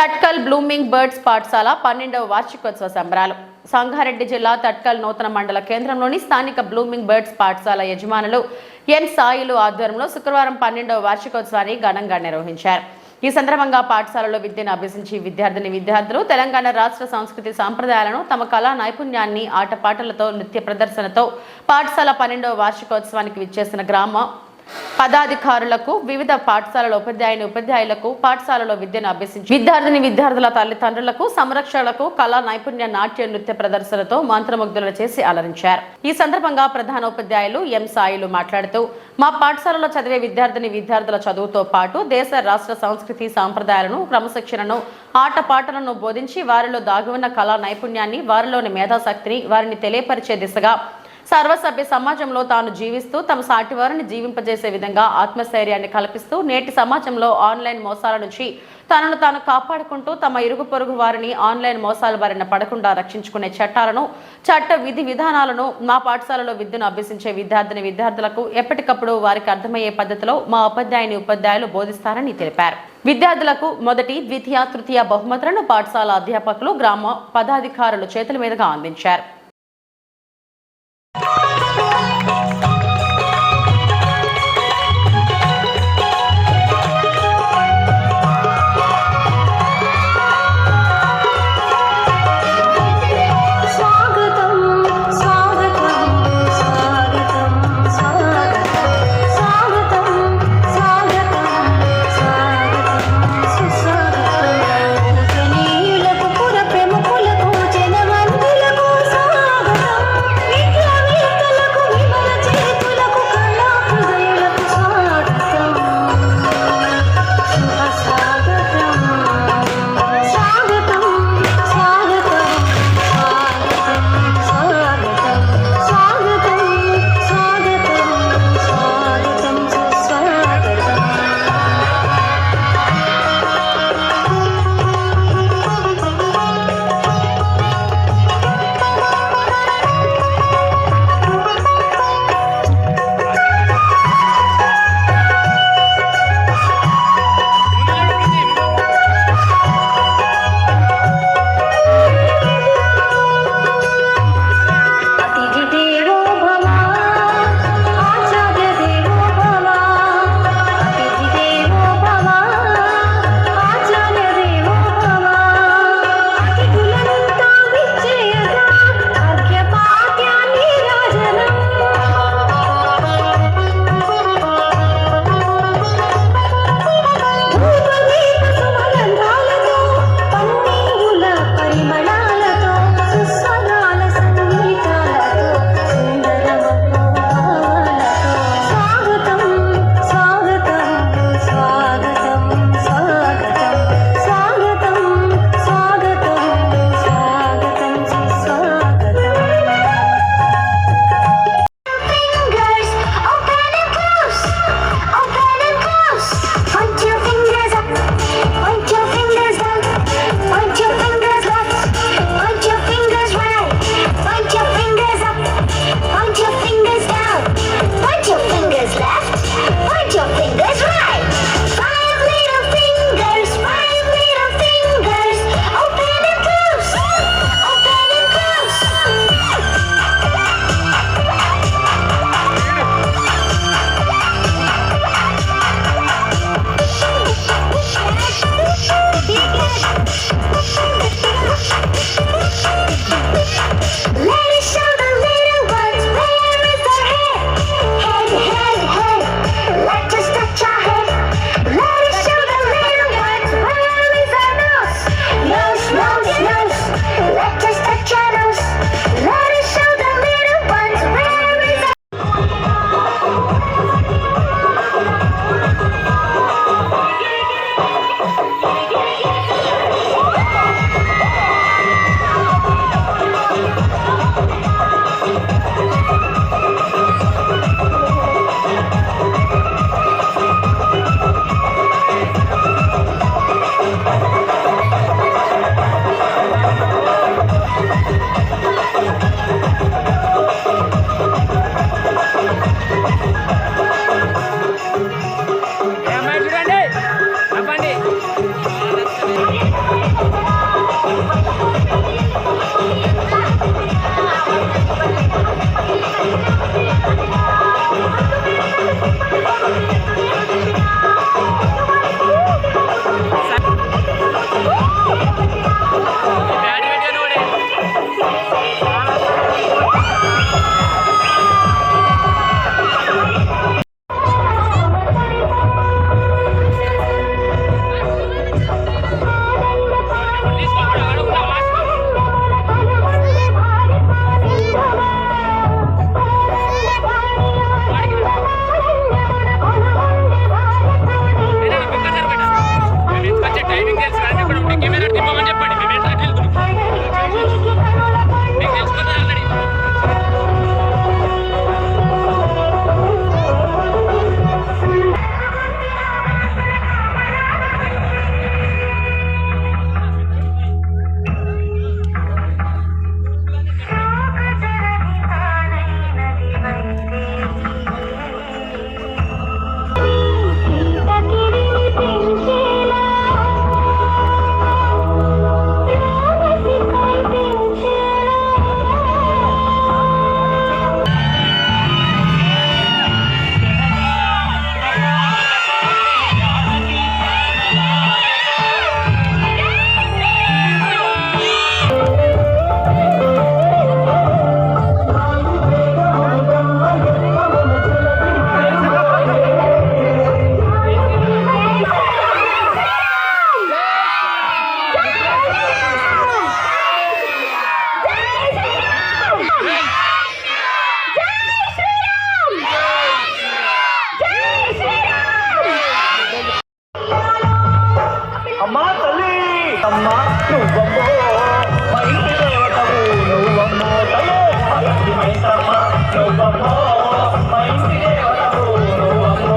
తట్కల్ blooming birds పాఠశాల పన్నెండవ వార్షికోత్సవ సంబరాలు. సంగారెడ్డి జిల్లా తట్కల్ నూతన మండల కేంద్రంలోని స్థానిక బ్లూమింగ్ బర్డ్స్ పాఠశాల యజమానులు ఎన్ సాయిలు ఆధ్వర్యంలో శుక్రవారం పన్నెండవ వార్షికోత్సవాన్ని ఘనంగా నిర్వహించారు. ఈ సందర్భంగా పాఠశాలలో విద్యను అభ్యసించి విద్యార్థిని విద్యార్థులు తెలంగాణ రాష్ట్ర సంస్కృతి సాంప్రదాయాలను తమ కళా నైపుణ్యాన్ని ఆటపాటలతో నృత్య ప్రదర్శనతో పాఠశాల పన్నెండవ వార్షికోత్సవానికి విచ్చేసిన గ్రామ పదాధికారులకు వివిధ పాఠశాలల ఉపాధ్యాయుని ఉపాధ్యాయులకు పాఠశాలలో విద్యను అభ్యసించి విద్యార్థిని విద్యార్థుల తల్లిదండ్రులకు సంరక్షణలకు కళా నైపుణ్య నాట్య నృత్య ప్రదర్శనతో మంత్రముగ్ధులు చేసి అలరించారు. ఈ సందర్భంగా ప్రధాన ఉపాధ్యాయులు ఎం సాయిలు మాట్లాడుతూ మా పాఠశాలలో చదివే విద్యార్థిని విద్యార్థుల చదువుతో పాటు దేశ రాష్ట్ర సంస్కృతి సాంప్రదాయాలను క్రమశిక్షణను ఆటపాటలను బోధించి వారిలో దాగి ఉన్న కళా నైపుణ్యాన్ని వారిలోని మేధాశక్తిని వారిని తెలియపరిచే దిశగా సర్వసభ్య సమాజంలో తాను జీవిస్తూ తమ సాటివారిని జీవింపజేసే విధంగా ఆత్మస్థైర్యాన్ని కల్పిస్తూ నేటి సమాజంలో ఆన్లైన్ మోసాల నుంచి తనను తాను కాపాడుకుంటూ తమ ఇరుగు పొరుగు వారిని ఆన్లైన్ మోసాల బారిన పడకుండా రక్షించుకునే చట్టాలను చట్ట విధి విధానాలను మా పాఠశాలలో విద్యను అభ్యసించే విద్యార్థిని విద్యార్థులకు ఎప్పటికప్పుడు వారికి అర్థమయ్యే పద్ధతిలో మా ఉపాధ్యాయుని ఉపాధ్యాయులు బోధిస్తారని తెలిపారు. విద్యార్థులకు మొదటి ద్వితీయ తృతీయ బహుమతులను పాఠశాల అధ్యాపకులు గ్రామ పదాధికారులు చేతుల మీదుగా అందించారు. అమ్మా తల్లి అమ్మ